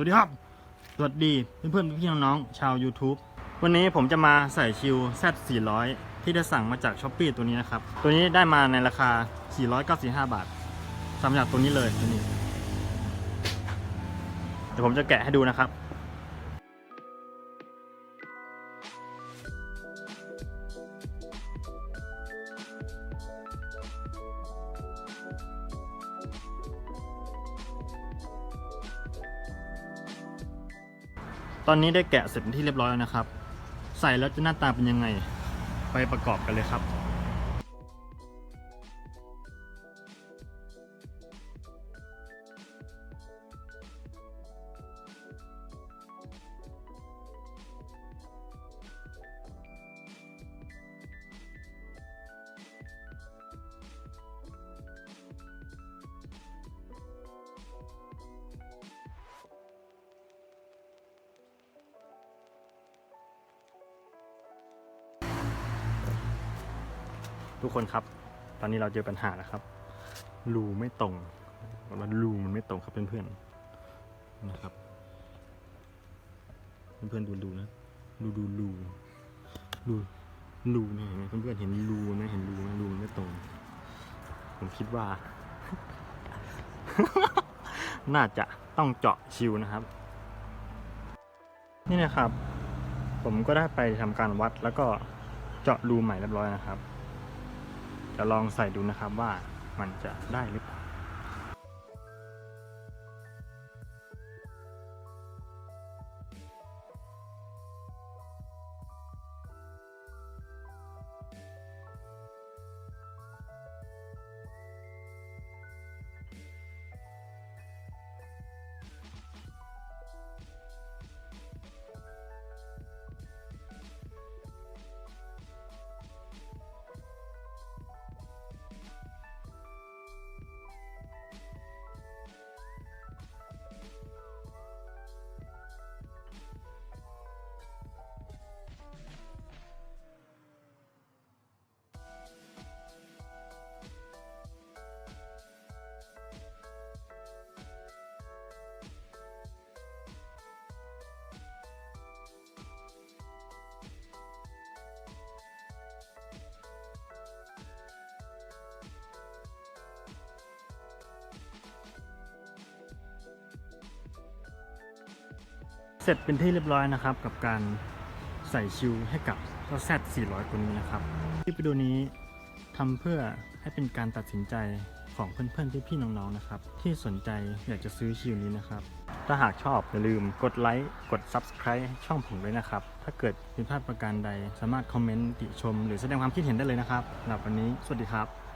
สวัสดีครับ สวัสดีเพื่อนๆพี่น้องๆชาว YouTube วันนี้ผมจะมาใส่ชิว Z 400ที่ได้สั่งมาจากช้อปปีตัวนี้นะครับ ตัวนี้ได้มาในราคา 495 บาทสั่งมาจากตัวนี้เลยตัวนี้เดี๋ยวผมจะแกะให้ดูนะครับ ตอนนี้ได้แกะเสร็จเป็นที่เรียบร้อยแล้วนะครับ ใส่แล้วจะหน้าตาเป็นยังไง ไปประกอบกันเลยครับ ทุกคนครับ ตอนนี้เราเจอปัญหาแล้วครับ รูไม่ตรงว่ารูมันไม่ตรงครับเพื่อนๆนะครับ เพื่อนๆดูดูนะดูดูรูรูรูนะเห็นไหมเพื่อนๆเห็นรูนะเห็นรูนะรูมันไม่ตรง ผมคิดว่า น่าจะต้องเจาะชิวนะครับ นี่นะครับ ผมก็ได้ไปทำการวัดแล้วก็เจาะรูใหม่เรียบร้อยนะครับ จะลองใส่ดูนะครับว่ามันจะได้หรือ สร็จเป็นที่เรียบร้อยนะครับ กับการใส่ชิวให้กับรถแซด400 ตัวนี้นะครับคลิปวิดีโอนี้ทำเพื่อให้เป็นการตัดสินใจของเพื่อนๆพี่ๆน้องๆนะครับ ที่สนใจอยากจะซื้อชิวนี้นะครับ ถ้าหากชอบอย่าลืมกดไลค์กด Subscribe ช่องผมด้วยนะครับ ถ้าเกิดผิดพลาดประการใดสามารถคอมเมนต์ติชม หรือแสดงความคิดเห็นได้เลยนะครับสำหรับวันนี้สวัสดีครับ